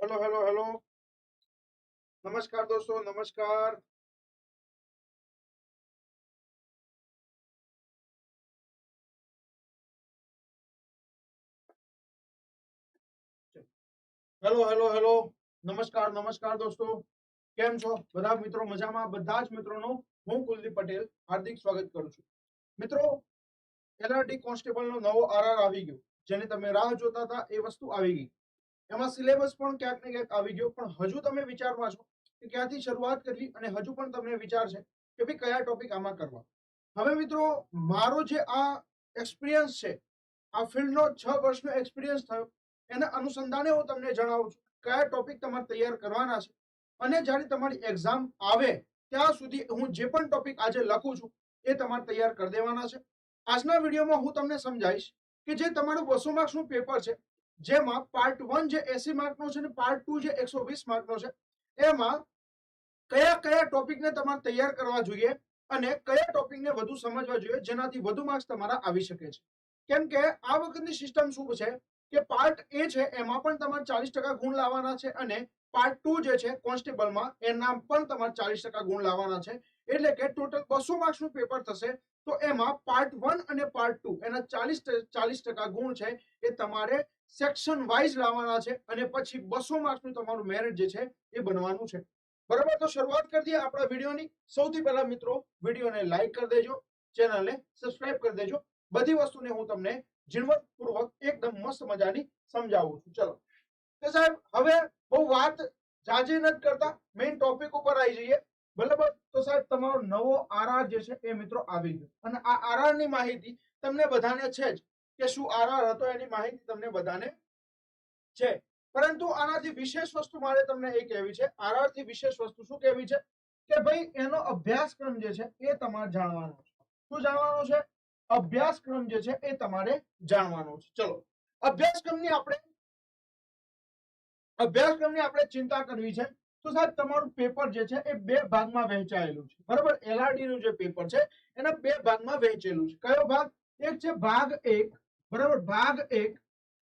Hello hello hello નમસ્કાર દોસ્તો નમસ્કાર હેલો હેલો હેલો નમસ્કાર નમસ્કાર દોસ્તો કેમ છો બધા મિત્રો મજામાં બધા જ મિત્રોનું હું કુલદીપ પટેલ હાર્દિક સ્વાગત કરું છું મિત્રો એલઆરટી કોન્સ્ટેબલ નો નવો આરઆર આવી ગયો જેને તમે રાહ જોતા હતા એ વસ્તુ આવી ગઈ એમાં સિલેબસ પણ ક્યાંક ને ક્યાંક આવી ગયો, પણ હજુ તમે વિચારમાં છો કે ક્યાંથી શરૂઆત કરવી અને હજુ પણ તમને વિચાર છે કે ભાઈ કયા ટોપિક આમાં કરવા. હવે મિત્રો, મારો જે આ એક્સપિરિયન્સ છે, આ ફિલ્ડનો છ વર્ષનો એક્સપિરિયન્સ થયો, એના અનુસંધાને હું તમને જણાવું છું કયા ટોપિક તમારે તૈયાર કરવાના છે. અને જ્યારે તમારી એક્ઝામ આવે, ત્યાં સુધી હું જે પણ ટોપિક આજે લખું છું, એ તમારે તૈયાર કરી દેવાના છે. આજના વિડીયોમાં હું તમને સમજાવીશ કે જે તમારું બસો માર્ક્સનું પેપર છે જેમાં પાર્ટ વન જે એસી માર્કનો છે ને પાર્ટ ટુ જે એકસો વીસ માર્કનો છે, એમાં કયા કયા ટોપિકને તમારે તૈયાર કરવા જોઈએ અને કયા ટોપિકને વધુ સમજવા જોઈએ જેનાથી વધુ માર્ક્સ તમારા આવી શકે છે. કેમ કે આ વખતની સિસ્ટમ શું છે કે પાર્ટ એ છે એમાં પણ તમારે ચાલીસ ટકા ગુણ લાવવાના છે અને પાર્ટ ટુ જે છે કોન્સ્ટેબલમાં એના પણ તમારે ચાલીસ ટકા ગુણ લાવવાના છે. એટલે કે ટોટલ બસો માર્ક્સનું પેપર થશે તો એમાં પાર્ટ વન અને પાર્ટ ટુ એના ચાલીસ ચાલીસ ટકા ગુણ છે એ તમારે સેક્શન વાઇઝ લાવવાના છે અને પછી બસો માર્ક્સનું તમારું મેરિટ જે છે એ બનવાનું છે. બરાબર? તો શરૂઆત કરી દઈએ આપણા વિડીયોની. સૌથી પહેલા મિત્રો, વિડીયોને લાઈક કરી દેજો, ચેનલને સબસ્ક્રાઇબ કરી દેજો. બધી વસ્તુને હું તમને ઝીણવટપૂર્વક એકદમ મસ્ત મજાની સમજાવું છું. ચલો. તો સાહેબ, હવે બહુ વાત જાજે નથી કરતા. મેઇન ટોપિક ઉપર આવી જઈએ. બરાબર? તો સાહેબ, તમારો નવો આરઆર જે છે એ મિત્રો આવી ગયો. અને આ આરઆરની માહિતી તમને બધાને છે જ. કે શું આરઆર હતો એની માહિતી તમને બધાને છે. પરંતુ આનાથી વિશેષ વસ્તુ મારે તમને એ કહેવી છે. આરઆરથી વિશેષ વસ્તુ શું કહેવી છે? કે ભાઈ, એનો અભ્યાસક્રમ જે છે એ તમારે જાણવાનો છે. શું જાણવાનો છે? અભ્યાસક્રમ જે છે એ તમારે જાણવાનો છે. ચલો, અભ્યાસક્રમની આપણે અભ્યાસક્રમની આપણે ચિંતા કરવી છે. તો સાહેબ, તમારું પેપર જે છે એ બે ભાગમાં વહેંચાયેલું છે. બરાબર? એલઆરડી નું જે પેપર છે, એના બે ભાગમાં વહેંચેલું છે. કયો ભાગ? એક છે ભાગ એક. બરાબર? ભાગ એક,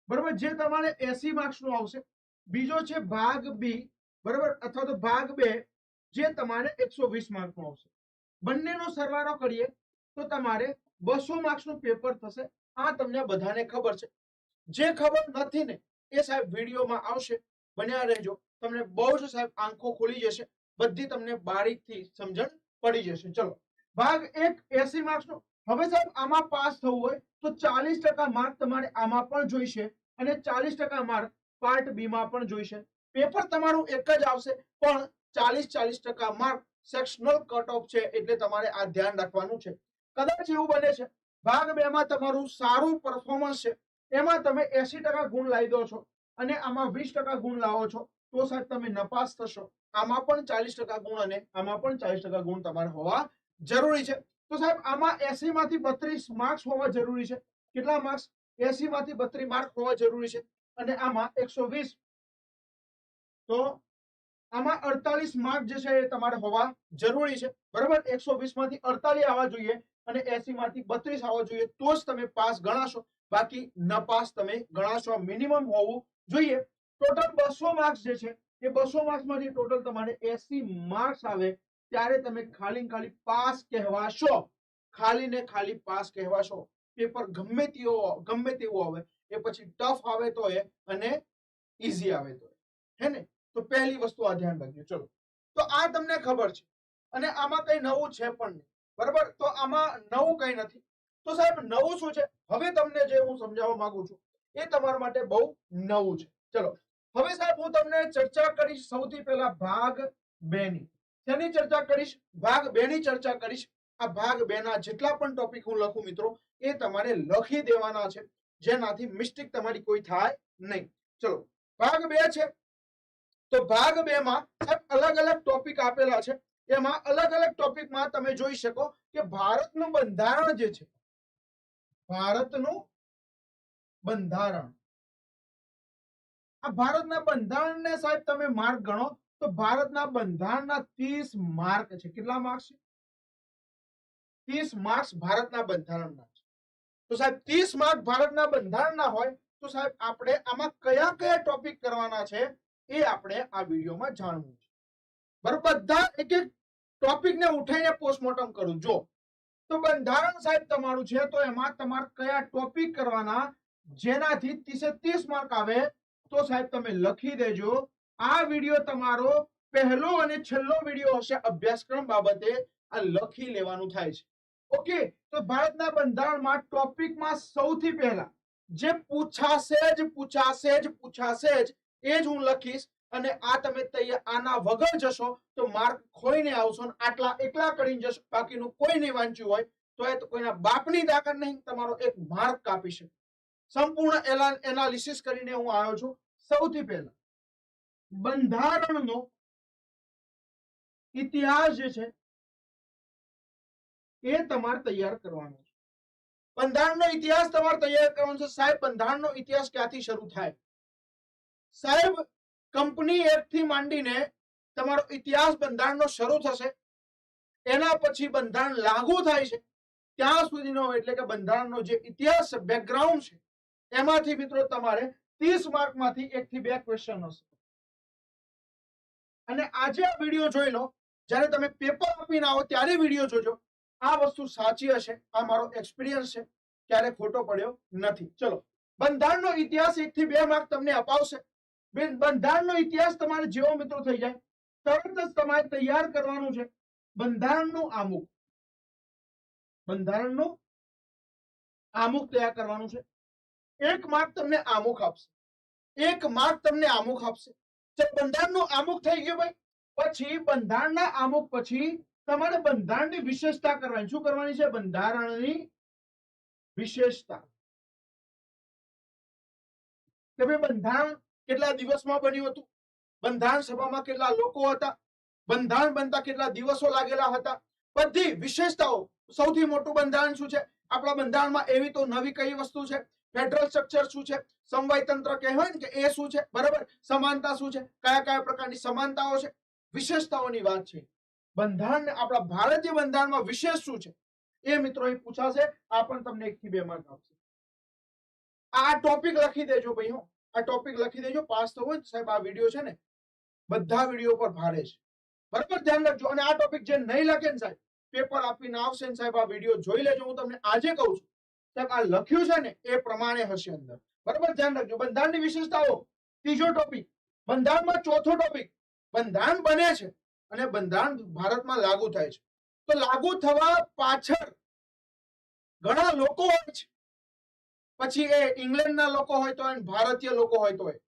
બરાબર? જે તમારે એસી માર્ક્સ નો આવશે. બીજો છે ભાગ બી, બરાબર? અથવા તો ભાગ બે, જે તમારે એકસો વીસ માર્ક નો આવશે. બંનેનો સરવાળો કરીએ તો તમારે બસો માર્ક્સનું પેપર થશે. આ તમને બધાને ખબર છે. જે ખબર નથી ને, એ સાહેબ વિડીયોમાં આવશે. બન્યા રહેજો. તમને બહુ જ સાહેબ આંખો ખુલી જશે. બધી તમને બારીકથી સમજણ પડી જશે. ચલો. ભાગ એક, એસી માર્ક્સ નો. હવે સાહેબ, આમાં પાસ થવું હોય તો ચાલીસ ટકા માર્ક તમારે આમાં પણ જોઈશે અને ચાલીસ ટકા માર્ક પાર્ટ બી માં પણ જોઈશે. પેપર તમારું એક જ આવશે, પણ ચાલીસ ચાલીસ ટકા માર્ક સેક્શનલ કટ ઓફ છે એટલે તમારે આ ધ્યાન રાખવાનું છે. કદાચ એવું બને છે, ભાગ બે માં તમારું સારું પરફોર્મન્સ છે, એમાં તમે એસી ટકા ગુણ લાવી દો છો અને આમાં વીસ ટકા ગુણ લાવો છો, તો સાહેબ તમે નપાસ થશો. આમાં પણ ચાલીસ ટકા ગુણ અને આમાં પણ ચાલીસ ટકા ગુણ તમારે હોવા જરૂરી છે. તો સાહેબ, આમાં એસી માંથી બત્રીસ માર્ક્સ હોવા જરૂરી છે. કેટલા માર્ક્સ એસી માંથી બત્રીસ માર્ક હોવા જરૂરી છે. અને આમાં એકસો વીસ. તો આમાં અડતાલીસ માર્ક જે છે એ તમારે હોવા જરૂરી છે. બરાબર? એકસો વીસમાંથી અડતાલીસ આવવા જોઈએ અને એસી માંથી બત્રીસ આવવા જોઈએ તો જ તમે પાસ ગણાશો. બાકી ન પાસ તમે ગણાશો. મિનિમમ હોવું જોઈએ. ટોટલ બસો માર્ક્સ જે છે, એ બસો માર્ક્સમાંથી ટોટલ તમારે એસી માર્ક્સ આવે ત્યારે તમે ખાલી ખાલી પાસ કહેવાશો. ખાલી ને ખાલી પાસ કહેવાશો. પેપર ગમે તેવો ગમે તેવું આવે, એ પછી ટફ આવે તો એ અને ઈઝી આવે તો હે ને? તો પહેલી વસ્તુ આ ધ્યાન રાખજો. ચલો. તો આ તમને ખબર છે. અને આમાં કઈ નવું છે પણ નહીં. બરાબર? તો આમાં નવું કઈ નથી. તો સાહેબ, નવું શું છે? હવે તમને જે હું સમજાવવા માંગુ છું, એ તમારા માટે બહુ નવું છે. ચલો. હવે સાહેબ, હું તમને ચર્ચા કરીશ સૌથી પહેલા ભાગ બે ની તેની ચર્ચા કરીશ, ભાગ બે ની ચર્ચા કરીશ. આ ભાગ બે ના જેટલા પણ ટોપિક હું લખું મિત્રો, એ તમારે લખી દેવાના છે, જેનાથી મિસ્ટેક તમારી કોઈ થાય નહીં. ચલો, ભાગ બે છે. તો ભાગ બે માં અલગ અલગ ટોપિક આપેલા છે. એમાં અલગ અલગ ટોપિકમાં તમે જોઈ શકો કે ભારતનું બંધારણ જે છે, ભારતનું બંધારણ. આ ભારતના બંધારણને સાહેબ તમે માર્ગ ગણો તો ભારતના બંધારણના ત્રીસ માર્ક છે. કેટલા માર્ક છે? ત્રીસ માર્ક્સ ભારતના બંધારણના છે. તો સાહેબ, ત્રીસ માર્ક ભારતના બંધારણના હોય તો સાહેબ, આપણે આમાં કયા કયા ટોપિક કરવાના છે એ આપણે આ વિડીયોમાં જાણવું છે. બરોબર, બધા એક એક ટોપિકને ઉઠાઈને પોસ્ટમોર્ટમ કરું. જો, તો બંધારણ સાહેબ તમારું છે, તો એમાં તમારે કયા ટોપિક કરવાના જેનાથી ત્રીસે ત્રીસ માર્ક આવે, તો સાહેબ તમે લખી દેજો. આ વીડિયો તમારો પહેલો અને છેલ્લો વીડિયો હશે અભ્યાસક્રમ બાબતે આ લખી લેવાનું થાય છે. ઓકે, તો ભારતના બંધારણમાં ટોપિકમાં સૌથી પહેલા જે પૂછાશે જ પૂછાશે જ પૂછાશે જ, એ જ હું લખીશ અને આ તમે તૈયાર આના વગર જશો તો માર્ક ખોઈને આવશો અને આટલા એકલા કરીને જશો, બાકીનું કોઈ નહીં વાંચ્યું હોય તો એ કોઈના બાપની તાકાત નહીં, તમારો એક માર્ક કાપી શકે. સંપૂર્ણ એનાલિસિસ કરીને હું આવ્યો છું. સૌથી પહેલા બંધારણનો ઇતિહાસ જે છે, એ તમારે તૈયાર કરવાનો છે. બંધારણનો ઇતિહાસ તમારે તૈયાર કરવાનો છે. સાહેબ, બંધારણનો ઇતિહાસ ક્યાંથી શરૂ થાય? સાહેબ, કંપની એક્ટથી માંડીને તમારો ઇતિહાસ બંધારણનો શરૂ થશે. એના પછી બંધારણ લાગુ થાય છે. ત્યાં સુધીનો એટલે કે બંધારણનો જે ઇતિહાસ બેકગ્રાઉન્ડ છે, એમાંથી મિત્રો તમારે ત્રીસ માર્કમાંથી એક થી બે ક્વેશ્ચન હશે. અને આજે આ વીડિયો જોઈ લો. જ્યારે તમે પેપર આપીને આવો ત્યારે વીડિયો જોજો. આ વસ્તુ સાચી હશે, આ મારો એક્સપિરિયન્સ છે, ક્યારે ખોટો પડ્યો નથી. ચલો, બંધારણનો ઇતિહાસ એક થી બે માર્ક તમને અપાવશે. બંધારણનો ઇતિહાસ તમારે જેવો મિત્રો થઈ જાય. તરત જ તમારે તૈયાર કરવાનું છે. બંધારણનું આમુખ. બંધારણનું આમુખ તૈયાર કરવાનું છે. એક માર્ક તમને આમુખ આપશે. એક માર્ક તમને આમુખ આપશે. બંધારણનું આમુખ થઈ ગયું ભાઈ. પછી બંધારણના આમુખ પછી તમારે બંધારણની વિશેષતા કરવાની. શું કરવાની છે? બંધારણની વિશેષતા. કે ભાઈ બંધારણ કેટલા દિવસમાં બન્યું હતું? બંધારણ સભામાં કેટલા લોકો હતા? બંધારણ બનતા કેટલા દિવસો લાગેલા હતા? બધી વિશેષતાઓ. સૌથી મોટું બંધારણ શું છે? આપણા બંધારણમાં એવી તો નવી કઈ વસ્તુ છે? ફેડરલ સ્ટ્રક્ચર શું છે? સમવાય તંત્ર કહેવાય ને કે એ શું છે? બરાબર? સમાનતા શું છે? કયા કયા પ્રકારની સમાનતાઓ છે? વિશેષતાઓની વાત છે. બંધારણ આપણા ભારતીય બંધારણમાં વિશેષ શું છે? એ મિત્રો અહીં પૂછાશે. આ પણ તમને એક થી બે માર્ક આપશે. આ ટોપિક લખી દેજો ભાઈ હો. આ ટોપિક લખી દેજો. પાસ થવું સાહેબ આ વીડિયો છે ને બધા વીડિયો પર ભારે છે. બરાબર? ધ્યાન રાખજો. અને આ ટોપિક જે નહીં લખે ને સાહેબ પેપર આપીને આવશે ને સાહેબ આ વીડિયો જોઈ લેજો. હું તમને આજે કહું છું. લખ્યું છે ને, એ પ્રમાણે હશે અંદર. બરાબર? ધ્યાન રાખજો. બંધારણની વિશેષતાઓ. ત્રીજો ટોપિક બંધારણમાં ચોથો ટોપિક બંધારણ બને છે અને બંધારણ ભારતમાં લાગુ થાય છે. તો લાગુ થવા પાછળ ઘણા લોકો હોય છે. પછી એ ઇંગ્લેન્ડના લોકો હોય તો હોય ભારતીય લોકો હોય તો હોય.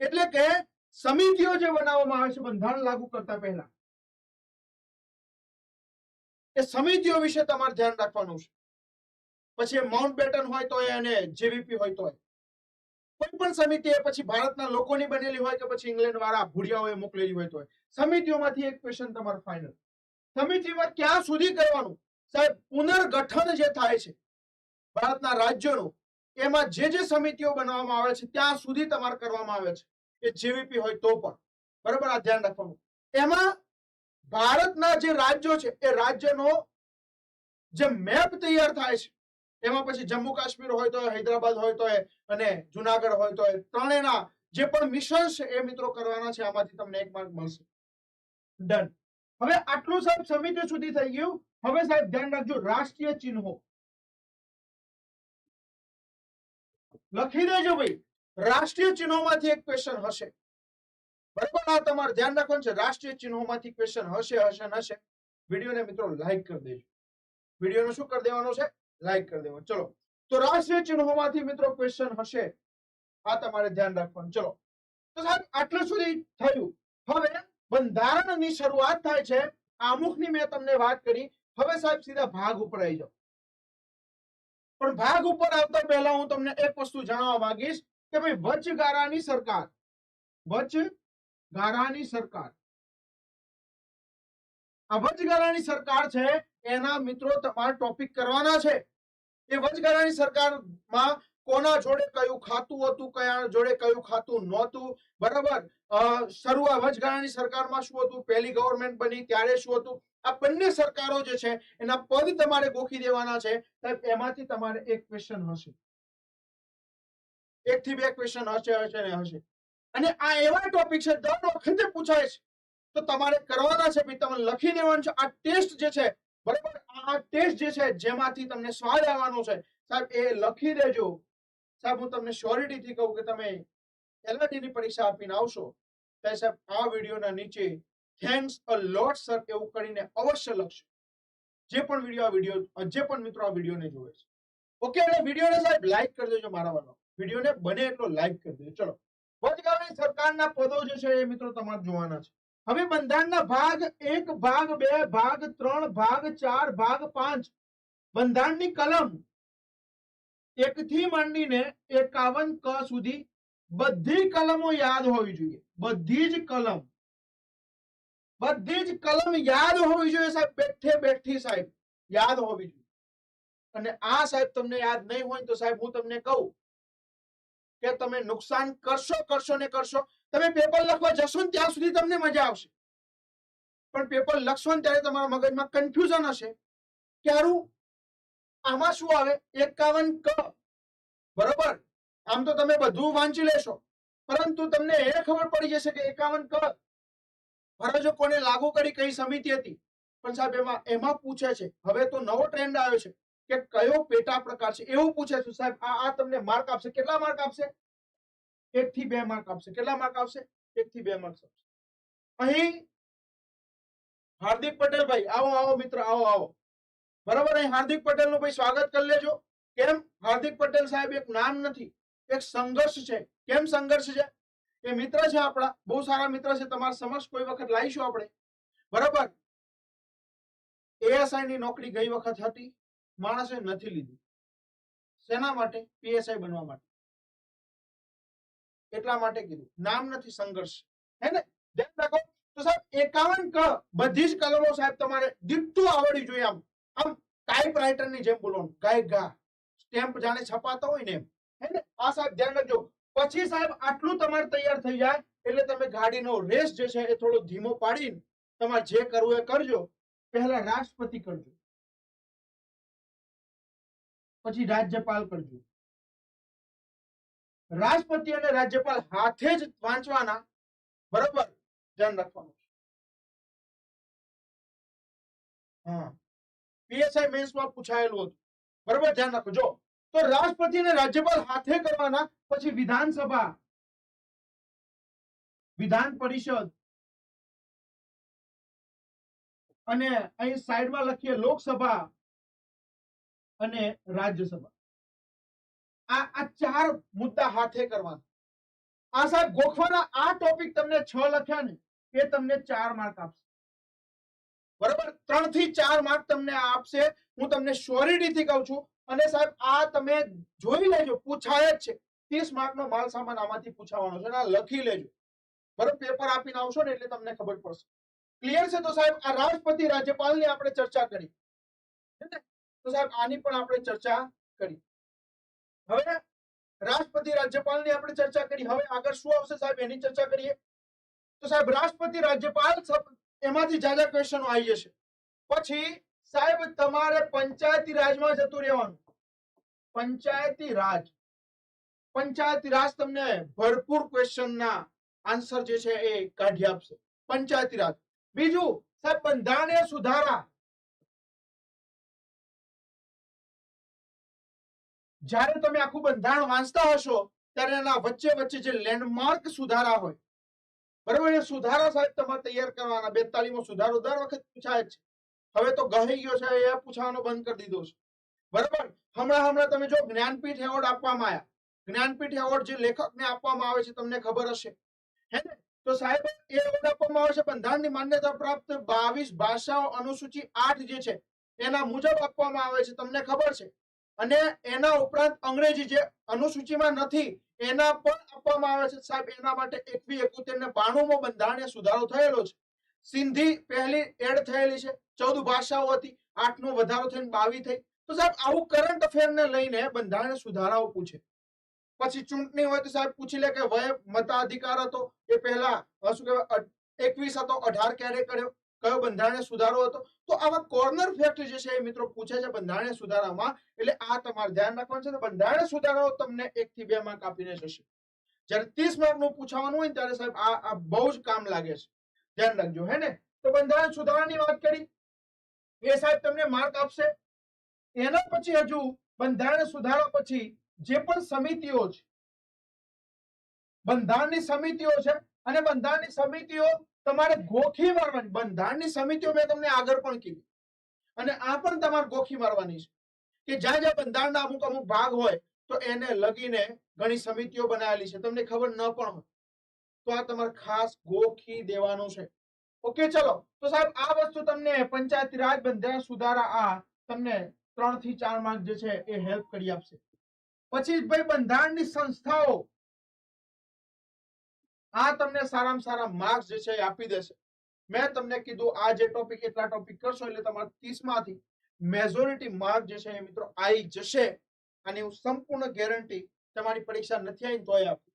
એટલે કે સમિતિઓ જે બનાવવામાં આવે છે, બંધારણ લાગુ કરતા પહેલા. એ સમિતિઓ વિશે તમારે ધ્યાન રાખવાનું છે. પછી માઉન્ટ બેટન હોય તો અને જેવીપી હોય તો કોઈ પણ સમિતિ એ પછી ભારતના લોકોની બનેલી હોય કે પછી ઇંગ્લેન્ડ વાળા ભૂડિયાઓએ મોકલેલી હોય તો સમિતિઓમાંથી એક ક્વેશ્ચન તમારો ફાઇનલ સમિતિમાં ક્યાં સુધી કરવાનું? સાહેબ, પુનર્ગઠન જે થાય છે, ભારતના રાજ્યોનું, એમાં જે જે સમિતિઓ બનાવવામાં આવે છે, ત્યાં સુધી તમારે કરવામાં આવે છે. એ જેવીપી હોય તો પણ. બરાબર? આ ધ્યાન રાખવાનું. એમાં ભારતના જે રાજ્યો છે, એ રાજ્યનો જે મેપ તૈયાર થાય છે એમાં પછી જમ્મુ કાશ્મીર હોય તો હૈદરાબાદ હોય તો અને જુનાગઢ હોય તો ત્રણેયના જે પણ મિશન છે એ મિત્રો કરવાના છે, આમાંથી તમને એક માર્ક મળશે. ડન હવે આટલું સાહેબ સમિતિ સુધી થઈ ગયું. હવે સાહેબ ધ્યાન રાખજો, રાષ્ટ્રીય ચિહ્નો. લખી દેજો ભાઈ. રાષ્ટ્રીય ચિહ્નોમાંથી એક ક્વેશ્ચન હશે. બરાબર? આ તમારે ધ્યાન રાખવાનું છે, રાષ્ટ્રીય ચિહ્નોમાંથી ક્વેશ્ચન હશે હશે હશે. વિડીયોને મિત્રો લાઈક કરી દેજો. વિડીયોને શું કરી દેવાનો છે? લાઈક કરી દેવાનું. ચલો. તો રાષ્ટ્રીય ચિહ્નોમાંથી મિત્રો ક્વેશ્ચન હશે. આ તમારે ધ્યાન રાખવાનું. ચલો. તો સાહેબ, આટલું સુધી થયું. હવે બંધારણની શરૂઆત થાય છે. આમુખની મેં તમને વાત કરી. હવે સાહેબ સીધા ભાગ ઉપર આવી જાઓ. પણ ભાગ ઉપર આવતા પહેલા હું તમને એક વસ્તુ જણાવવા માંગીશ કે ભાઈ વચગારાની સરકાર. વચગારાની સરકાર. આ વચગારાની સરકાર છે, એના મિત્રો તમારે ટોપિક કરવાના છે. એ વચગાળાની સરકારમાં કોના જોડે કયું ખાતું હતું, કયા જોડે કયું ખાતું નહોતું? બરાબર? શરૂઆત વચગાળાની સરકારમાં શું હતું? પહેલી ગવર્મેન્ટ બની, ત્યારે શું હતું? આ બંને સરકારો જે છે, એના પદ તમારે ગોખી દેવાના છે. એમાંથી તમારે એક ક્વેશ્ચન હશે. એક થી બે ક્વેશ્ચન હશે હશે ને હશે. અને આ એવા ટોપિક છે, દર વખતે પૂછાય છે. તો તમારે કરવાના છે, ભાઈ તમે લખી દેવાનું છે. આ ટેસ્ટ જે છે બરાબર? આ ટેસ્ટ જે છે, જેમાંથી તમને સ્વાદ આવવાનો છે, સાહેબ, એ લખી દેજો. સાહેબ, હું તમને શ્યોરિટીથી કહું કે તમે એલઆરટીની પરીક્ષા આપીને આવશો. ત્યારે સાહેબ, આ વિડીયોના નીચે થેન્ક્સ અ લોટ સર એવું કરીને અવશ્ય લખશો જે પણ વીડિયો આ વીડિયો જે પણ મિત્રો આ વિડીયોને જોવે છે. ઓકે એટલે વિડીયોને સાહેબ, લાઈક કરી દેજો મારા વાળો. વિડીયોને બને એટલો લાઈક કરી દેજો. ચલો. વચગામી સરકારના પદો જે છે, એ મિત્રો તમારે જોવાના છે. હવે બંધારણના ભાગ એક, ભાગ બે, ભાગ ત્રણ, ભાગ ચાર, ભાગ પાંચ. બંધારણની કલમ એક થી માંડીને એકાવન ક સુધી બધી કલમો યાદ હોવી જોઈએ. બધી જ કલમ. બધી જ કલમ યાદ હોવી જોઈએ સાહેબ. બેઠે બેઠી સાહેબ. યાદ હોવી જોઈએ. અને આ સાહેબ તમને યાદ નહીં હોય તો સાહેબ હું તમને કહું કે તમે નુકસાન કરશો કરશો ને કરશો. તમે પેપર લખવા જશો ને ત્યાં સુધી તમને મજા આવશે. પણ પેપર લખશો ને ત્યારે તમારા મગજમાં કન્ફ્યુઝન હશે. કે હારું આમાં શું આવે? એકાવન ક. બરોબર? આમ તો તમે બધું વાંચી લેશો. પરંતુ તમને એ ખબર પડી જશે કે એકાવન ક. ફરજો કોને લાગુ કરી કઈ સમિતિ હતી. પણ સાહેબ, એમાં એમાં પૂછે છે. હવે તો નવો ટ્રેન્ડ આવ્યો છે કે કયો પેટા પ્રકાર છે? એવું પૂછે છે. સાહેબ, આ તમને માર્ક આપશે. કેટલા માર્ક આપશે? એક થી બે માર્ક આપશે. કેટલા માર્ક આવશે? એક થી બે માર્ક આપશે. અહીં હાર્દિક પટેલ ભાઈ, આવો આવો મિત્ર, આવો આવો. બરાબર? અહીં હાર્દિક પટેલનું ભાઈ સ્વાગત કરી લેજો. કેમ? હાર્દિક પટેલ સાહેબ એક નામ નથી, એક સંઘર્ષ છે. કેમ સંઘર્ષ છે? એ મિત્ર છે આપણા. બહુ સારા મિત્ર છે. તમારા સમક્ષ કોઈ વખત લાવીશું આપણે. બરાબર? એએસઆઈ ની નોકરી ગઈ વખત હતી. માણસે નથી લીધી. શેના માટે? પીએસઆઈ બનવા માટે. એટલા માટે કીધું. નામ નથી સંઘર્ષ. હે ને? ધ્યાન રાખો. તો સાહેબ, એકાવન ક, બધી જ કલમો સાહેબ તમારે દીઠું આવડવી જોઈએ આમ. આમ ટાઈપરાઇટરની જેમ બોલવાનું. ગાય ગા. સ્ટેમ્પ જાણે છપાતા હોય ને એમ. હે ને? આ સાહેબ ધ્યાન રાખજો. પછી સાહેબ, આટલું તમારે તૈયાર થઈ જાય, એટલે તમે ગાડીનો રેસ જે છે એ થોડો ધીમો પાડીને તમારે જે કરવું એ કરજો. પહેલા રાષ્ટ્રપતિ કરજો. પછી રાજ્યપાલ કરજો. રાષ્ટ્રપતિ અને રાજ્યપાલ હાથે જ વાંચવાના, બરોબર? ધ્યાન રાખવાનું હા. પીએસઆઈ મેન્સમાં પૂછાયેલું હતું. બરોબર? ધ્યાન રાખો. જો, તો રાષ્ટ્રપતિ અને રાજ્યપાલ હાથે કરવાના, પછી વિધાનસભા. વિધાન પરિષદ. અને અહીં સાઈડમાં લખીએ લોકસભા અને રાજ્યસભા. આ આ ચાર મુદ્દા હાથે કરવા આ સાહેબ ગોખવાના આ ટોપિક તમને છ લખ્યા ને, એ તમને ચાર માર્ક આપશે. બરાબર? ત્રણથી ચાર માર્ક તમને આપશે. હું તમને શ્યોરિટીથી કહું છું. અને સાહેબ, આ તમે જોઈ લેજો, પૂછાય જ છે. ત્રીસ માર્ક નો માલ સામાન આમાંથી પૂછાવાનો છે અને લખી લેજો. બરાબર? પેપર આપીને આવશો ને એટલે તમને ખબર પડશે. ક્લિયર છે તો સાહેબ, આ રાષ્ટ્રપતિ રાજ્યપાલની આપણે ચર્ચા કરી? તો સાહેબ, આની પણ આપણે ચર્ચા કરી. હવે રાષ્ટ્રપતિ રાજ્યપાલની આપણે ચર્ચા કરી. હવે આગળ શું આવશે સાહેબ? એની ચર્ચા કરીએ. તો સાહેબ, રાષ્ટ્રપતિ, રાજ્યપાલ એમાંથી જાજા ક્વેશ્ચનો આવી જશે. પછી સાહેબ, તમારે પંચાયતી રાજમાં જતું રહેવાનું. પંચાયતી રાજ. પંચાયતી રાજ તમને ભરપૂર ક્વેશ્ચનના આન્સર જે છે એ કાઢી આપશે. પંચાયતી રાજ. બીજું, સાહેબ, બંધારણીય સુધારા. જ્યારે તમે આખું બંધારણ વાંચતા હશો, ત્યારે એના વચ્ચે વચ્ચે જે લેન્ડમાર્ક સુધારા હોય, બરોબર? એ સુધારા સાહેબ તમારે તૈયાર કરવાના. બેતાલીમો સુધારો દર વખત પૂછાય છે. હવે તો ગહી ગયો છે એ પૂછવાનો બંધ કરી દીધો છે. બરાબર? હમણાં હમણાં તમે જો જ્ઞાનપીઠ એવોર્ડ આપવામાં આવ્યા. જ્ઞાનપીઠ એવોર્ડ જે લેખકને આપવામાં આવે છે, તમને ખબર હશે. હે ને? તો સાહેબ, એ એવોર્ડ આપવામાં આવે છે, બંધારણની માન્યતા પ્રાપ્ત બાવીસ ભાષાઓ અનુસૂચિ આઠ જે છે, એના મુજબ આપવામાં આવે છે. તમને ખબર છે? અને એના ઉપરાંત અંગ્રેજી જે અનુસૂચિમાં નથી, એના પણ આપવામાં આવે છે. સાહેબ, એના માટે એકવી એકોતેર ને બાણુંમો બંધારણીય સુધારો થયેલો છે. સિંધી પહેલી એડ થયેલી છે. ચૌદ ભાષાઓ હતી આઠ નો વધારો થઈને બાવી થઈ. તો સાહેબ, આવું કરંટ અફેર ને લઈને બંધારણીય સુધારાઓ પૂછે. પછી ચૂંટણી હોય તો સાહેબ પૂછી લે કે વય, મતાધિકાર હતો. એ પહેલા શું કહેવાય એકવીસ હતો, અઢાર ક્યારે કર્યો. કયો બંધારણીય સુધારો હતો? તો આવા કોર્નર ફેક્ટ જે છે એ મિત્રો પૂછે છે બંધારણીય સુધારામાં, એટલે આ તમારે ધ્યાન રાખવાનું છે બંધારણીય સુધારાઓ તમને એક થી બે માર્ક આપીને જશે. જ્યારે ત્રીસ માર્કનું પૂછવાનું હોય ત્યારે સાહેબ આ બહુ જ કામ લાગે છે. ધ્યાન રાખજો, હે ને? તો બંધારણ સુધારાની વાત કરી. એ સાહેબ તમને માર્ક આપશે. એના પછી હજુ બંધારણ સુધારા પછી જે પણ સમિતિઓ છે, બંધારણની સમિતિઓ છે, અને બંધારણની સમિતિઓ તમારે ગોખી મારવાની, બંધારણની સમિતિઓ મેં તમને આગળ પણ કીધી. અને આ પણ તમારે ગોખી મારવાની છે. કે જ્યાં જ્યાં બંધારણના અમુક અમુક ભાગ હોય, તો એને લગીને ઘણી સમિતિઓ બનાવેલી છે. તમને ખબર ન પણ હોય. તો આ તમારે ખાસ ગોખી દેવાનું છે. ઓકે, ચલો. તો સાહેબ, આ વસ્તુ તમને પંચાયતી રાજ બંધારણ સુધારા આ તમને ત્રણથી ચાર માર્ક જે છે એ હેલ્પ કરી આપશે. પછી ભાઈ, બંધારણની સંસ્થાઓ આ તમને સારામાં સારા માર્ક્સ જે છે એ આપી દેશે. મેં તમને કીધું આ જે ટોપિક એટલા ટોપિક કરશો એટલે તમારા ત્રીસમાંથી મેજોરિટી માર્ક જે છે એ મિત્રો આવી જશે. અને હું સંપૂર્ણ ગેરંટી તમારી પરીક્ષા નથી આવી તોય આપું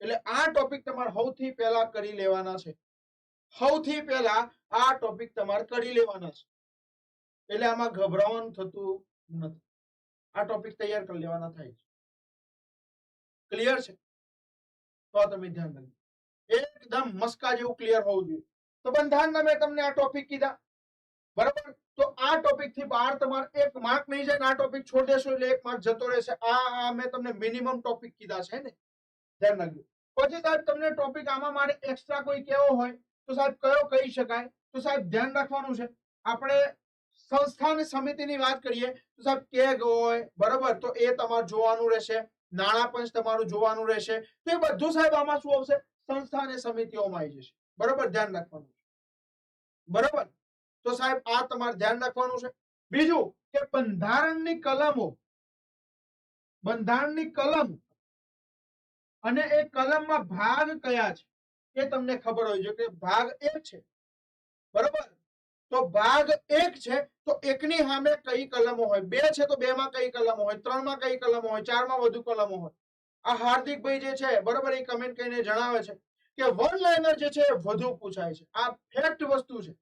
એટલે આ ટોપિક તમારે સૌથી પહેલા કરી લેવાના છે. સૌથી પહેલા આ ટોપિક તમારે કરી લેવાના છે. એટલે આમાં ગભરાવાનું થતું નથી. આ ટોપિક તૈયાર કરી લેવાના થાય છે. ક્લિયર છે? તો તમે ધ્યાન રાખજો. એકદમ મસ્કા જેવું ક્લિયર હોવું જોઈએ. તો બંધારણના મેં તમને આ ટોપિક કીધા. બરાબર? તો આ ટોપિકથી બહાર તમારે એક માર્ક નહીં જાય આ ટોપિક છોડી દેશો એટલે એક માર્ક જતો રહેશે. આ આ મેં તમને મિનિમમ ટોપિક કીધા છે ને? ધ્યાન રાખજો. પછી સાહેબ તમને ટોપિક આમાં મારે એક્સ્ટ્રા કોઈ કેવો હોય તો સાહેબ કયો કહી શકાય? તો સાહેબ ધ્યાન રાખવાનું છે. આપણે સંસ્થા અને સમિતિની વાત કરીએ તો સાહેબ કેગ હોય, બરાબર? તો એ તમારે જોવાનું રહેશે. નાણાં પંચ તમારું જોવાનું રહેશે. તો એ બધું સાહેબ આમાં શું આવશે? સંસ્થા અને સમિતિઓમાં આવી જશે. બરોબર? ધ્યાન રાખવાનું છે. બરાબર? તો સાહેબ આ તમારે ધ્યાન રાખવાનું છે. બીજું કે બંધારણની કલમો, બંધારણની કલમ અને એ કલમમાં ભાગ કયા છે? એ તમને ખબર હોય છે કે ભાગ એક છે. બરાબર? તો ભાગ એક છે, તો એકની સામે કઈ કલમો હોય? બે છે, તો બે માં કઈ કલમો હોય? ત્રણમાં કઈ કલમો હોય? ચારમાં વધુ કલમો હોય? આ હાર્દિકભાઈ જે છે, બરોબર, એ કમેન્ટ કરીને જણાવે છે કે વન લાઇનર જે છે, વધુ પૂછાય છે. આ ફેક્ટ વસ્તુ છે.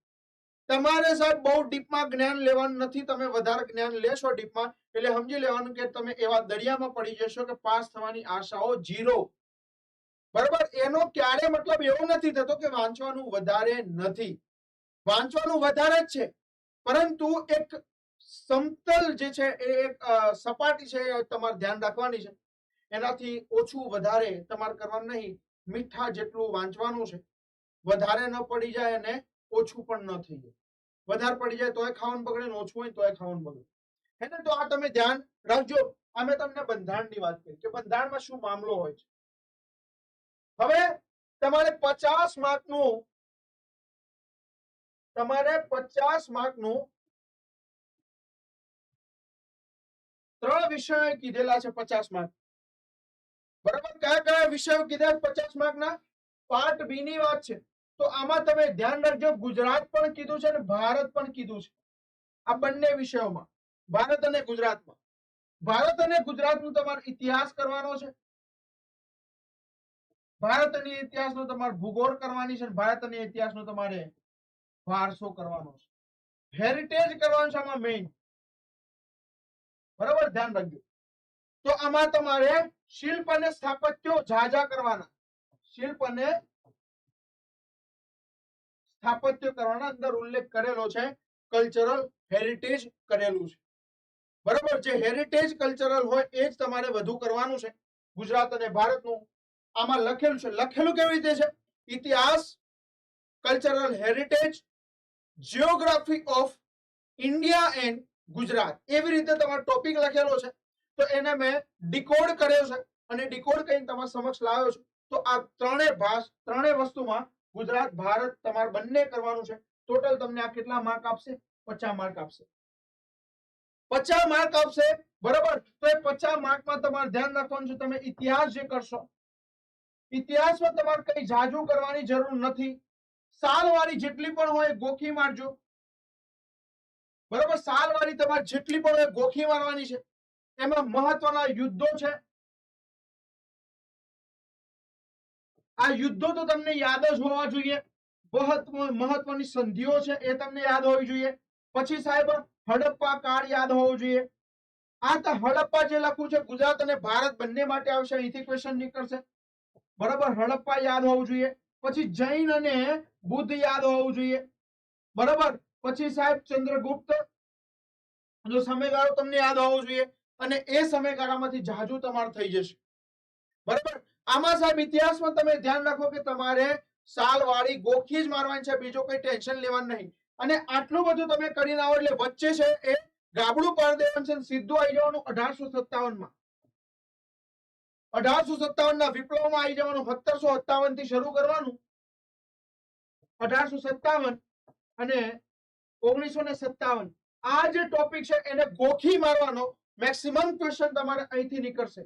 તમારે સાહેબ બહુ ડીપમાં જ્ઞાન લેવાનું નથી, તમે વધારે જ્ઞાન લેશો ડીપમાં એટલે સમજી લેવાનું કે તમે એવા દરિયામાં પડી જશો કે પાસ થવાની આશાઓ જીરો બરાબર, એનો ક્યારે મતલબ એવો નથી થતો કે વાંચવાનું વધારે નથી. વાંચવાનું વધારે જ છે. પરંતુ એક સમતલ જે છે એ એક સપાટી છે તમારે ધ્યાન રાખવાની છે. એનાથી ઓછું વધારે તમારે કરવાનું નહીં. મીઠા જેટલું વાંચવાનું છે. વધારે ન પડી જાય અને ઓછું પણ ન થઈ જાય. વધારે પડી જાય તોય ખાવાનું બગડે ને ઓછું હોય તોય ખાવાનું બગડે. હે ને? તો આ તમે ધ્યાન રાખજો. અમે તમને બંધારણની વાત કરી કે બંધારણમાં શું મામલો હોય છે. હવે તમારે પચાસ માર્કનું તમારે પચાસ માર્કનું ત્રણ વિષયો કીધેલા છે પચાસ માર્ક. બરાબર? કયા કયા વિષયો કીધા પચાસ માર્કના? પાર્ટ બી ની વાત છે. તો આમાં તમે ધ્યાન રાખજો, ગુજરાત પણ કીધું છે અને ભારત પણ કીધું છે. આ બંને વિષયોમાં, ભારત અને ગુજરાતમાં. ભારત અને ગુજરાતનું તમારે ઇતિહાસ કરવાનો છે. ભારત અને ઇતિહાસનો તમારે ભૂગોળ કરવાની છે અને ભારત અને ઇતિહાસનો તમારે વારસો કરવાનો છે. હેરિટેજ કરવાનું છે આમાં મેઇન બરાબર? ધ્યાન રાખજો. તો આમાં તમારે શિલ્પ અને સ્થાપત્યો ઝાઝા કરવાના. શિલ્પ અને સ્થાપત્ય કરવાના અંદર ઉલ્લેખ કરેલો છે. કલ્ચરલ હેરિટેજ કરેલું છે. બરાબર? જે હેરિટેજ કલ્ચરલ હોય એ જ તમારે વધુ કરવાનું છે. ગુજરાત અને ભારતનું આમાં લખેલું છે. લખેલું કેવી રીતે છે? ઇતિહાસ cultural heritage geography of India and Gujarat એવી રીતે તમારો ટોપિક લખેલો છે. તો એને મેં ડિકોડ કર્યો છે અને ડિકોડ કરીને તમારા સમક્ષ લાવ્યો છું. તો આ ત્રણેય ભાષ ત્રણેય વસ્તુમાં ગુજરાત, ભારત, તમારે બંને કરવાનું છે. ટોટલ તમને આ કેટલા માર્ક આપશે? પચાસ માર્ક આપશે. પચાસ માર્ક આપશે, બરાબર? તો એ પચાસ માર્કમાં તમારે ધ્યાન રાખવાનું છે. તમે ઇતિહાસ જે કરશો, ઇતિહાસમાં તમારે કઈ જાજુ કરવાની જરૂર નથી. સાલ વાળી જેટલી પણ હોય ગોખી મારજો. બરોબર? સાલવાળી તમારે જેટલી પણ હોય ગોખી મારવાની છે. એમાં મહત્વના યુદ્ધો છે. આ યુદ્ધો તો તમને યાદ જ હોવા જોઈએ. મહત્વની સંધિઓ છે એ તમને યાદ હોવી જોઈએ. પછી સાહેબ, હડપ્પા કાળ યાદ હોવો જોઈએ. આ તો હડપ્પા જે લખવું છે, ગુજરાત અને ભારત બંને માટે આવશે, અહીંથી ક્વેશ્ચન નીકળશે. બરાબર? હડપ્પા યાદ હોવું જોઈએ. પછી જૈન અને બુદ્ધ યાદ હોવું જોઈએ. બરાબર? પછી સાહેબ ચંદ્રગુપ્ત, જો સમયગાળો તમને યાદ હોવો જોઈએ, અને એ સમયગાળામાંથી જાજુ તમારું થઈ જશે. બરાબર? આમાં સાહેબ ઇતિહાસમાં તમે ધ્યાન રાખો કે તમારે સાલ વાળી ગોખી જ મારવાની છે, બીજો કોઈ ટેન્શન લેવાનું નહીં. અને આટલું બધું તમે કરી આવો એટલે વચ્ચે છે એ ગાબડું પાડી દેવાનું છે સીધું આવી જવાનું અઢારસો સત્તાવનમાં અઢારસો સત્તાવન ના વિપ્લવમાં આવી જવાનું, સત્તરસો સત્તાવનથી શરૂ કરવાનું અઢારસો સત્તાવન અને ઓગણીસો ને સત્તાવન. આ જે ટોપિક છે, એને ગોખી મારવાનો મેક્સિમમ ક્વેશ્ચન તમારે અહીંથી નીકળશે.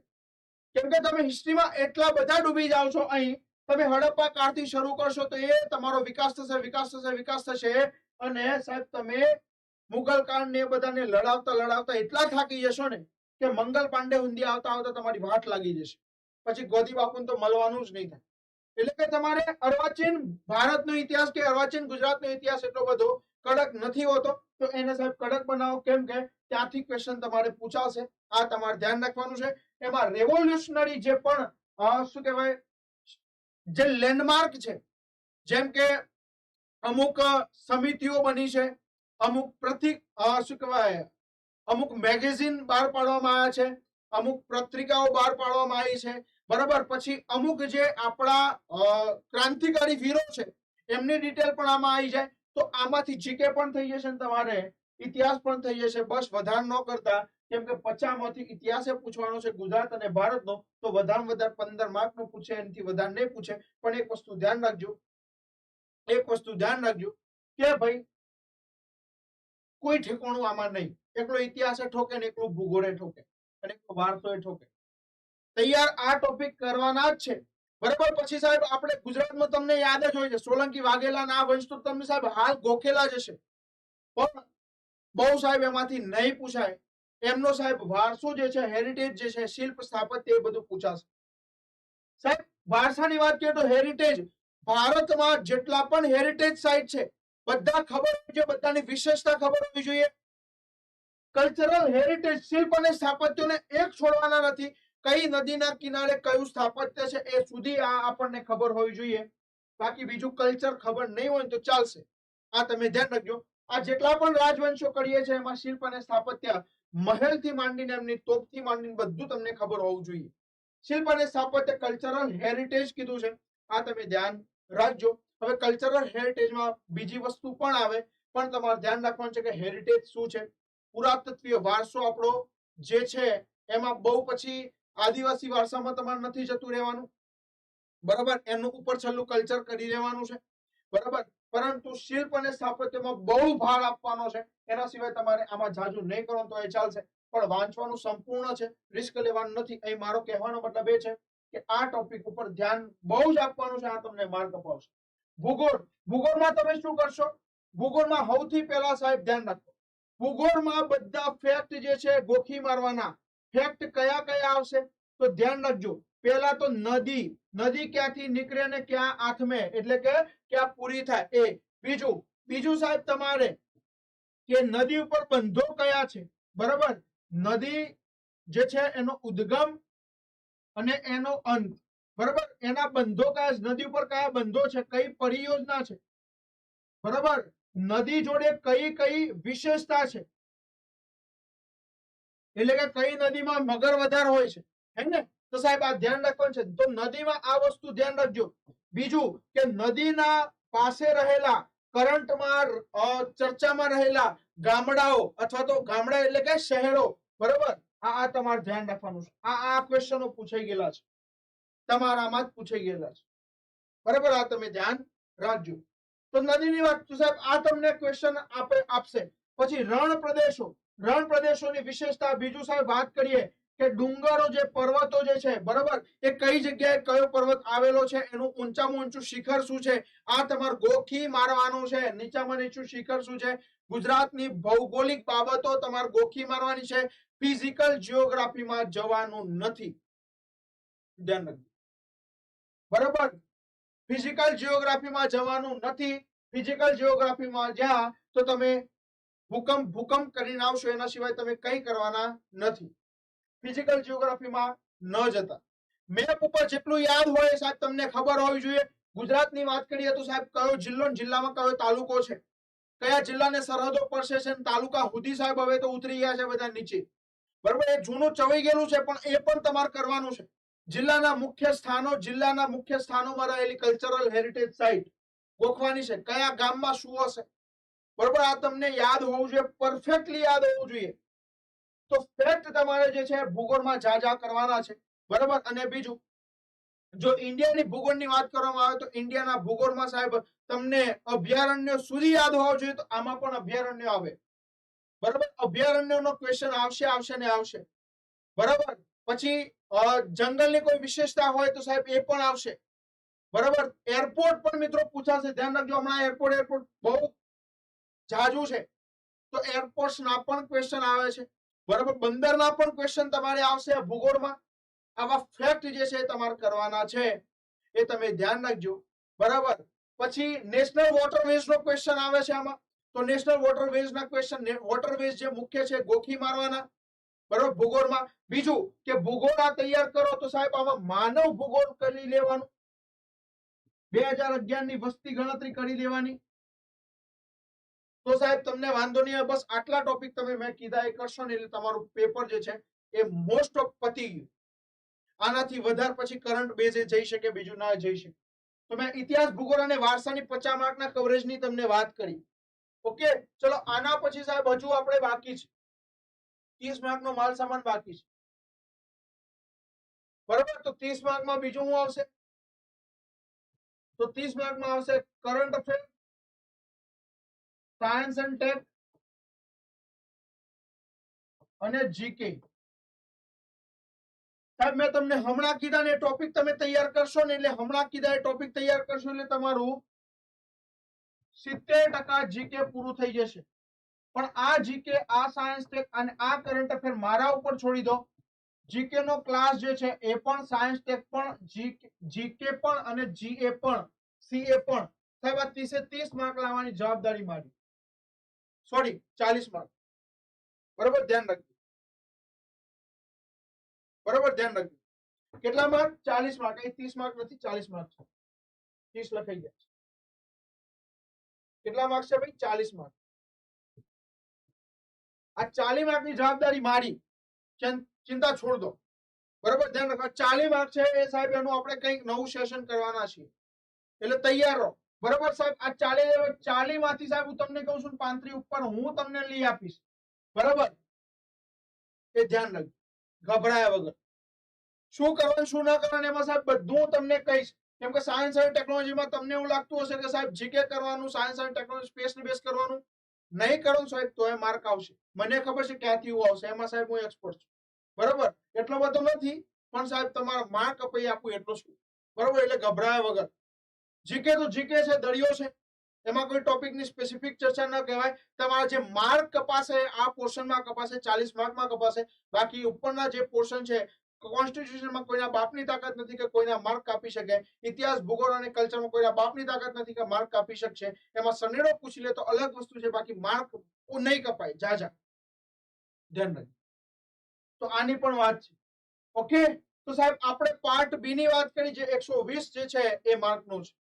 કેમ કે તમે હિસ્ટ્રીમાં એટલા બધા ડૂબી જાઓ છો અહીં, તમે હડપ્પા કાળથી શરૂ કરશો તો એ તમારો વિકાસ થશે વિકાસ થશે વિકાસ થશે. અને સાહેબ, તમે મુગલ કાળ ને બધાને લડાવતા લડાવતા એટલા થાકી જશો ને કે મંગલ પાંડે ઊંધી આવતા આવતા તમારી વાટ લાગી જશે. પછી ગોદી બાપુને તો મળવાનું જ નહીં થાય. એટલે કે તમારે અર્વાચીન ભારતનો ઇતિહાસ કે અર્વાચીન ગુજરાતનો ઇતિહાસ એટલો બધો કડક નથી હોતો. તો એને સાહેબ કડક બનાવો. કેમ કે ત્યાંથી ક્વેશ્ચન તમારે પૂછાશે. આ તમારે ધ્યાન રાખવાનું છે. એમાં રેવોલ્યુશનરી જે પણ શું કહેવાય, જે લેન્ડમાર્ક છે, જેમ કે અમુક સમિતિઓ બની છે, અમુક પ્રતિક શું કહેવાય, અમુક મેગેઝિન બહાર પાડવામાં આવ્યા છે, અમુક પત્રિકાઓ બહાર પાડવામાં આવી છે બરાબર? પછી અમુક જે આપણા ક્રાંતિકારી વીરો છે, એમની ડિટેલ પણ આમાં આવી જાય. તો આમાંથી જીકે પણ થઈ જશે ને તમારે? ઇતિહાસ પણ થઈ જશે. બસ વધારે ન કરતા, કેમ કે પચામાંથી ઇતિહાસે પૂછવાનો છે ગુજરાત અને ભારતનો, તો વધારે વધારે પંદર માર્કનું પૂછે, એનાથી વધારે નહીં પૂછે. પણ એક વસ્તુ ધ્યાન રાખજો, એક વસ્તુ ધ્યાન રાખજો, કે ભાઈ, કોઈ ઠેકાણું આમાં નહીં. એકલો ઇતિહાસે ઠોકે ને એકલું ભૂગોળે ઠોકે, અને એકલો વારસોએ ઠોકે. તૈયાર આ ટોપિક કરવાના જ છે. બરાબર? પછી સાહેબ, આપણે ગુજરાતમાં તમને યાદ જ હોય છે, સોલંકી વાઘેલા ના વંશ તો તમને સાહેબ હાલ ગોખેલા જ પણ બહુ સાહેબ એમાંથી નહીં પૂછાય. એમનો સાહેબ વારસો જે છે હેરિટેજ જે છે, શિલ્પ સ્થાપત્ય એ બધું પૂછાશે. સાહેબ, વારસાની વાત કરીએ તો હેરિટેજ ભારતમાં જેટલા પણ હેરિટેજ સાઇટ છે, બધા ખબર હોવી જોઈએ, બધાની વિશેષતા ખબર હોવી જોઈએ. કલ્ચરલ હેરિટેજ શિલ્પ અને સ્થાપત્યોને એક છોડવાના નથી. કઈ નદીના કિનારે કયું સ્થાપત્ય છે એ સુધી આ આપણને ખબર હોવી જોઈએ. બાકી બીજું કલ્ચર ખબર નહીં હોય તો ચાલશે. આ તમે ધ્યાન રાખજો. આ જેટલા પણ રાજવંશો કરીએ છે એમાં શિલ્પ અને સ્થાપત્ય મહેલથી માંડીને એમની તોપથી માંડીને બધું તમને ખબર હોવું જોઈએ. શિલ્પ અને સ્થાપત્ય કલ્ચરલ હેરિટેજ કીધું છે. આ તમે ધ્યાન રાખજો. હવે કલ્ચરલ હેરિટેજમાં બીજી વસ્તુ પણ આવે. પણ તમારે ધ્યાન રાખવાનું છે કે હેરિટેજ શું છે? પુરાતત્વીય વારસો આપણો જે છે, એમાં બહુ પછી આદિવાસી વારસામાં તમારે નથી જતું રહેવાનું. બરાબર? એમનું ઉપર છેલ્લું કલ્ચર કરી રહેવાનું છે. બરાબર? પરંતુ શિલ્પ અને સ્થાપત્યમાં બહુ ભાર આપવાનો છે. એના સિવાય તમારે આમાં જાજુ નહીં કરો તો એ ચાલશે. પણ વાંચવાનું સંપૂર્ણ છે. રિસ્ક લેવાનું નથી. અહીં મારો કહેવાનો મતલબ એ છે કે આ ટોપિક ઉપર ધ્યાન બહુ જ આપવાનું છે. આ તમને માર્ક અપાવશે. ભૂગોળ. ભૂગોળમાં તમે શું કરશો? ભૂગોળમાં સૌથી પહેલા સાહેબ ધ્યાન રાખો. ભૂગોળમાં બધા ફેક્ટ જે છે ગોખી મારવાના. ફેક્ટ કયા કયા આવશે? તો ધ્યાન રાખજો. પહેલા તો નદી. નદી ક્યાંથી નીકળે ને ક્યાં આથમે? એટલે કે ક્યાં પૂરી થાય. એ. બીજું. બીજું સાહેબ તમારે કે નદી ઉપર બંધો કયા છે? બરાબર? નદી જે છે એનો ઉદ્ગમ અને એનો અંત. બરાબર? એના બંધો કયા નદી ઉપર કયા બંધો છે? કઈ પરિયોજના છે? બરાબર? નદી જોડે કઈ કઈ વિશેષતા છે? એટલે કે કઈ નદીમાં મગર વધારે હોય છે. ને? તો સાહેબ આ ધ્યાન રાખવાનું છે. તો નદીમાં આ વસ્તુ ધ્યાન રાખજો. બીજું કે નદીના પાસે રહેલા કરંટમાં ચર્ચામાં રહેલા ગામડાઓ અથવા તો ગામડા એટલે કે શહેરો, બરોબર? આ આ તમારે ધ્યાન રાખવાનું છે. આ આ ક્વેશ્ચનો પૂછાઈ ગયેલા છે. તમારામાં જ પૂછાઈ ગયેલા છે. બરાબર? આ તમે ધ્યાન રાખજો. તો નદીની વાત સાહેબ આ તમને ક્વેશ્ચન આપે આપશે. પછી રણ પ્રદેશો. રણ પ્રદેશોની વિશેષતા બીજું સાહેબ વાત કરીએ કે ડુંગરો જે પર્વતો જે છે, બરોબર? એ કઈ જગ્યાએ કયો પર્વત આવેલો છે? એનું ઊંચામાં ઊંચું શિખર શું છે? આ તમારે ગોખી મારવાનું છે, નીચામાં નીચું શિખર શું છે? ગુજરાતની ભૌગોલિક બાબતો તમારે ગોખી મારવાની છે. ફિઝિકલ જિયોગ્રાફીમાં જવાનું નથી. ધ્યાન રાખજો. બરોબર? ફિઝિકલ જિયોગ્રાફીમાં જવાનું નથી. ફિઝિકલ જિયોગ્રાફીમાં જ્યાં તો તમે ભૂકંપ ભૂકંપ કરીને આવશો એના સિવાય તમે કંઈ કરવાના નથી. ફિઝિકલ જીઓગ્રાફીમાં ન જતા. મેપ ઉપર જેટલું યાદ હોય સાહેબ તમને ખબર હોવી જોઈએ. ગુજરાતની વાત કરીએ તો સાહેબ કયો જિલ્લો જિલ્લામાં કયો તાલુકો છે? કયા જિલ્લાને સરહદો પડશે છે તાલુકા સુધી સાહેબ હવે તો ઉતરી ગયા છે બધા નીચે. બરોબર, એ જૂનું ચવાઈ ગયેલું છે પણ એ પણ તમારે કરવાનું છે. જિલ્લાના મુખ્ય સ્થાનો, જિલ્લાના મુખ્ય સ્થાનોમાં રહેલી કલ્ચરલ હેરિટેજ સાઇટ ગોખવાની છે. કયા ગામમાં શું હશે? બરોબર? આ તમને યાદ હોવું જોઈએ પરફેક્ટલી યાદ હોવું જોઈએ. તો ફેક્ટ તમારે જે છે, ભૂગોળમાં જા કરવાના છે. બરોબર? અને બીજું, જો ઇન્ડિયાની ભૂગોળની વાત કરવામાં આવે તો ઇન્ડિયાના ભૂગોળમાં સાહેબ તમને અભયારણ્ય સુધી યાદ હોવા જોઈએ તો આમાં પણ અભયારણ્ય આવે. બરાબર? અભયારણ્યનો ક્વેશ્ચન આવશે આવશે ને આવશે. બરાબર? પછી જંગલની કોઈ વિશેષતા હોય તો સાહેબ એ પણ આવશે. બરાબર? એરપોર્ટ પણ મિત્રો પૂછાશે. ધ્યાન રાખજો, હમણાં એરપોર્ટ એરપોર્ટ બહુ જાજુ છે. તો એરપોર્ટ ના પણ ક્વેશ્ચન આવે છે. બરાબર? બંદરના પણ ક્વેશ્ચન તમારે આવશે ભૂગોળમાં. આવા ફેક્ટ જે છે તમારે કરવાના છે. એ તમે ધ્યાન રાખજો. બરાબર? પછી નેશનલ વોટરવેઝ નો ક્વેશ્ચન આવે છે આમાં. તો નેશનલ વોટરવેઝ ના ક્વેશ્ચન વોટરવેઝ જે મુખ્ય છે, ગોખી મારવાના. બરાબર? ભૂગોળમાં. બીજું કે ભૂગોળ આ તૈયાર કરો તો સાહેબ આમાં માનવ ભૂગોળ કરી લેવાનું. બે હજાર અગિયારની વસ્તી ગણતરી કરી લેવાની. તો સાહેબ, તમને વાંધો નહીં બસ આટલા ટોપિક તમે મેં કીધા, એ કરશો ને એટલે તમારું પેપર જે છે, એ મોસ્ટ ઓફ પતી ગયું. આનાથી વધારે પછી કરંટ બેઝે જઈ શકે, બીજું ના જઈ શકે. તો મેં ઇતિહાસ, ભૂગોળ અને વારસાની પચાસ માર્કના કવરેજની તમને વાત કરી. ઓકે ચલો, આના પછી સાહેબ, હજુ આપણે બાકી છે. ત્રીસ માર્કનો માલ સામાન બાકી છે. બરોબર? તો ત્રીસ માર્કમાં બીજું શું આવશે? તો ત્રીસ માર્કમાં આવશે current affair science and tech અને જીકે સાહેબ, મેં તમને હમણાં કીધા ને ટોપિક તમે તૈયાર કરશો ને એટલે હમણાં કીધા એ ટોપિક તૈયાર કરશો એટલે તમારું સિત્તેર ટકા જીકે પૂરું થઈ જશે. પણ આ જીકે આ સાયન્સ ટેક અને આ કરંટ અફેર મારા ઉપર છોડી દો. જીકે નો ક્લાસ જે છે એ પણ સાયન્સ ટેક પણ જીકે પણ અને જીએ પણ સીએ પણ. સાહેબ, આ ત્રીસે ત્રીસ માર્ક લાવવાની જવાબદારી મારી. સોરી, ચાલીસ માર્ક બરોબર? ધ્યાન રાખજો. બરોબર? ધ્યાન રાખજો. કેટલા માર્ક ચાલીસ માર્ક અહીં ત્રીસ માર્ક નથી, ચાલીસ માર્ક છે. ત્રીસ લખાઈ ગયા છે. કેટલા માર્ક છે ભાઈ? ચાલીસ માર્ક આ ચાલીસ માર્કની જવાબદારી મારી. ચિંતા છોડ દો. બરોબર? ધ્યાન રાખો. ચાલીસ માર્ક છે એ સાહેબ, એનું આપણે કંઈક નવું સેશન કરવાના છીએ. એટલે તૈયાર રહો. બરોબર સાહેબ? આ ચાલીસ ચાલી માંથી સાહેબ હું તમને કહું છું પાંત્રી ઉપર હું તમને લઈ આપીશ. બરોબર? એ ધ્યાન રાખજો. ગભરાયા વગર. શું કરવાનું, શું ના કરવાનું એમાં સાહેબ બધું હું તમને કહીશ. કેમ કે સાયન્સ અને ટેકનોલોજીમાં તમને એવું લાગતું હશે કે સાહેબ જીકે કરવાનું સાયન્સ અને ટેકનોલોજી સ્પેસ બેસ કરવાનું? નહીં કરો સાહેબ તો એ માર્ક આવશે. મને ખબર છે ક્યાંથી એવું આવશે. એમાં સાહેબ હું એક્સપર્ટ છું. બરોબર? એટલો બધો નથી. પણ સાહેબ તમારા માર્ક અપાઈ આપું એટલો છું. બરોબર? એટલે ગભરાયા વગર. જીકે તો જીકે છે, દળિયો છે. એમાં કોઈ ટોપિકની સ્પેસિફિક ચર્ચા ન કહેવાય. તમારા જે માર્ક કપાશે, આ પોર્શનમાં કપાશે, ચાલીસ માર્કમાં કપાશે. બાકી ઉપરના જે પોર્શન છે, કોન્સ્ટિટ્યુશનમાં કોઈના બાપની તાકાત નથી કે કોઈના માર્ક કાપી શકે. ઇતિહાસ, ભૂગોળ અને કલ્ચરમાં કોઈના બાપની તાકાત નથી કે માર્ક કાપી શકશે. એમાં સનેડો પૂછી લે તો અલગ વસ્તુ છે, બાકી માર્ક નહીં કપાય. જા જા. ધ્યાન રાખજો તો આની પણ વાત છે. ઓકે? તો સાહેબ, આપણે પાર્ટ બી ની વાત કરી, જે એકસો વીસ જે છે, એ માર્કનું છે.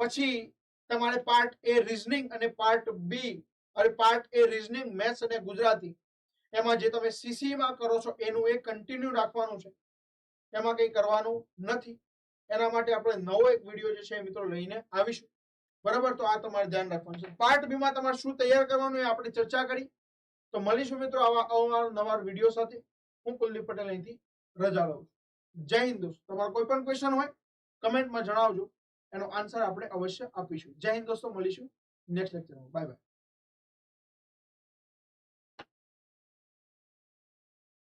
પછી તમારે પાર્ટ એ રીઝનિંગ અને પાર્ટ બી અને પાર્ટ એ રીઝનિંગ મેથ્સ અને ગુજરાતી. એમાં જે તમે સીસીમાં કરો છો, એનું એ કન્ટિન્યુ રાખવાનું છે. એમાં કંઈ કરવાનું નથી. એના માટે આપણે નવો એક વીડિયો જે છે મિત્રો લઈને આવીશું. બરાબર? તો આ તમારે ધ્યાન રાખવાનું છે. પાર્ટ બીમાં તમારે શું તૈયાર કરવાનું એ આપણે ચર્ચા કરી. તો મળીશું મિત્રો આવા અવનવા નવા વીડિયો સાથે. હું કુલદીપ પટેલ અહીંથી રજા લઉં છું. જય હિન્દ દોસ્ત. તમારો કોઈ પણ ક્વેશ્ચન હોય કમેન્ટમાં જણાવજો. એનો આન્સર આપણે અવશ્ય આપીશું. જય હિન્દ દોસ્તો મળીશું નેક્સ્ટ લેક્ચરમાં બાય બાય